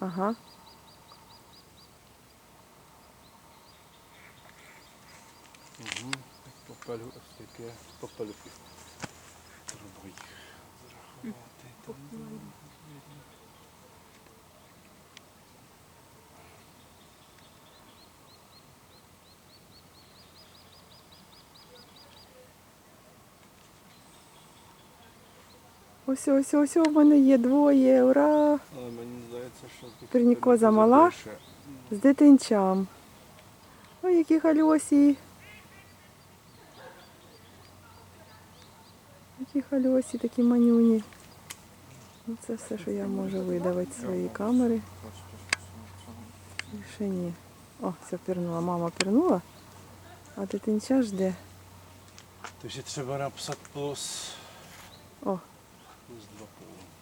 Ага. Угу. Попелю, попелюки. Ось, ось, ось, у мене є двоє. Ура! Але мені здається, що такі Пірнікоза попелюки мала? З дитинчам. Ой, які хальосі. Які хальосі, такі манюні. Ну, це все, що я можу видавати з своєї камери. Більше ні. О, все пірнула. Мама пірнула, а дитинча жде. То ще треба написати плюс. О, 같고.